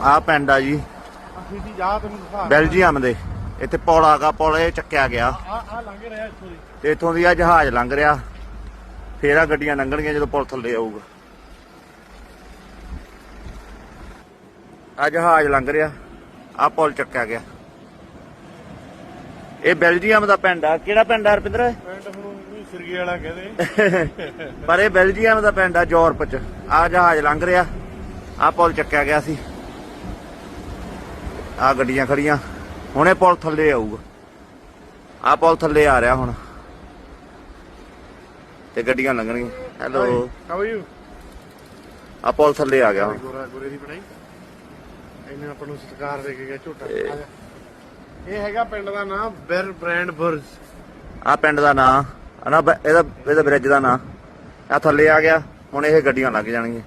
ਆ ਪਿੰਡ ਆ ਜੀ। ਅਸੀਂ ਦੀ ਜਾ ਤੈਨੂੰ ਦਿਖਾ ਬੈਲਜੀਅਮ ਦੇ। ਇੱਥੇ ਪੁਲ ਆਗਾ ਪੁਲ ਇਹ ਚੱਕਿਆ ਗਿਆ। ਆ ਆ ਲੰਘ ਰਿਹਾ ਇੱਥੋਂ ਦੀ। ਤੇ ਇੱਥੋਂ ਦੀ ਆ ਜਹਾਜ਼ ਲੰਘ ਰਿਹਾ। ਫੇਰ ਆ ਗੱਡੀਆਂ ਲੰਘਣਗੀਆਂ ਜਦੋਂ ਪੁਲ ਥੱਲੇ ਆਊਗਾ। ਆ ਜਹਾਜ਼ ਲੰਘ ਰਿਹਾ। ਆ ਪੁਲ ਚੱਕਿਆ ਗਿਆ। ਇਹ ਬੈਲਜੀਅਮ ਦਾ ਪਿੰਡ ਆ। ਕਿਹੜਾ ਪਿੰਡ ਆ ਰਪਿੰਦਰ ਪਿੰਡ ਨੂੰ ਸਿਰਗੇ ਵਾਲਾ ਕਹਦੇ। ਪਰ ਇਹ ਬੈਲਜੀਅਮ ਦਾ ਪਿੰਡ ਆ ਯੂਰਪ ਚ। ਆ ਜਹਾਜ਼ ਲੰਘ ਰਿਹਾ। ਆ ਪੁਲ ਚੱਕਿਆ ਗਿਆ ਸੀ। ਆ ਗੱਡੀਆਂ ਖੜੀਆਂ। ਹੁਣ ਪੁਲ ਥੱਲੇ ਆਊਗਾ। ਆ ਪੁਲ ਥੱਲੇ ਆ ਰਿਹਾ ਹੁਣ। ਤੇ ਗੱਡੀਆਂ ਲੰਘਣਗੀਆਂ। ਹੈਲੋ ਹਾਊ ਯੂ ਆ ਪੁਲ ਥੱਲੇ ਆ ਗਿਆ ਹੁਣ। ਗੋਰਾ ਗੋਰੇ ਦੀ ਬਣਾਈ। ਇਹਨੇ ਆਪਾਂ ਨੂੰ ਸਤਿਕਾਰ ਦੇ ਕੇ ਗਿਆ ਝੋਟਾ। ਇਹ- ਆ ਜਾ। ਇਹ ਹੈਗਾ ਪਿੰਡ ਦਾ ਨਾਮ ਬੈਰ ਬ੍ਰਾਂਡ ਬੁਰਜ। ਆ ਪਿੰਡ ਦਾ ਨਾਂ। ਆ ਨਾ ਬ- ਇਹਦਾ ਇਹਦਾ ਬ੍ਰਿਜ ਦਾ ਨਾਂ। ਆ ਥੱਲੇ ਆ ਗਿਆ। ਹੁਣ ਇਹ ਗੱਡੀਆਂ ਲੱਗ ਜਾਣਗੀਆਂ।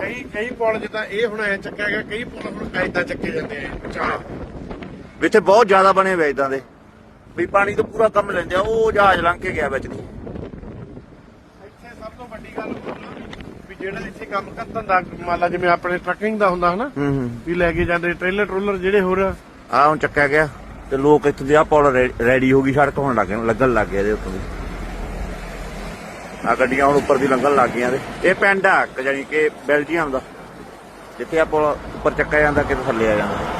ਕਈ ਕਈ ਪੁਲ ਜਿੱਦਾਂ ਇਹ ਹੁਣ ਐ ਚੱਕਿਆ ਗਿਆ ਕਈ ਪੁਲ ਹੁਣ ਐਦਾਂ ਚੱਕੇ ਜਾਂਦੇ ਆ ਵਿਚਾਲ ਵਿੱਚ ਬਹੁਤ ਜ਼ਿਆਦਾ ਬਣੇ ਹੋਏ ਇਦਾਂ ਦੇ। ਵੀ ਪਾਣੀ ਤੋਂ ਪੂਰਾ ਕੰਮ ਲੈਂਦੇ ਆ ਉਹ ਜਹਾਜ਼ ਲੰਘ ਕੇ ਗਿਆ ਵਿੱਚ ਦੀ। ਇੱਥੇ ਸਭ ਤੋਂ ਵੱਡੀ ਗੱਲ ਵੀ ਜਿਹੜਾ ਇੱਥੇ ਕੰਮ ਕਰਦਾ ਦਾ ਮੰਨ ਲਾ ਜਿਵੇਂ ਆਪਣੇ ਟਰੱਕਿੰਗ ਦਾ ਹੁੰਦਾ ਹਨਾ ਹੂੰ ਹੂੰ। ਵੀ ਲੈ ਕੇ ਜਾਂਦੇ ਟ੍ਰੇਲਰ ਟਰੂਲਰ ਜਿਹੜੇ ਹੋਰ ਆ। ਹੁਣ ਚੱਕਿਆ ਗਿਆ ਤੇ ਲੋਕ ਇੱਥੇ ਦੇ ਆ ਪੁਲ ਰੈਡੀ ਹੋ ਗਈ ਸੜਕ ਹੁਣ ਲੱਗ ਲੱਗਣ ਲੱਗ ਗਿਆ ਇਹਦੇ ਉੱਤੋਂ ਆ ਗੱਡੀਆਂ ਹੁਣ ਉੱਪਰ ਦੀ ਲੰਘਣ ਲੱਗ ਗਈਆਂ ਤੇ ਇਹ ਪਿੰਡ ਆ ਇੱਕ, ਜਾਣੀ ਕਿ ਬੈਲਜੀਅਮ ਦਾ, ਜਿੱਥੇ ਆ ਪੁਲ ਉੱਪਰ ਚੱਕਿਆ ਜਾਂਦਾ, ਕਿਤੇ ਥੱਲੇ ਆ ਜਾਂਦਾ।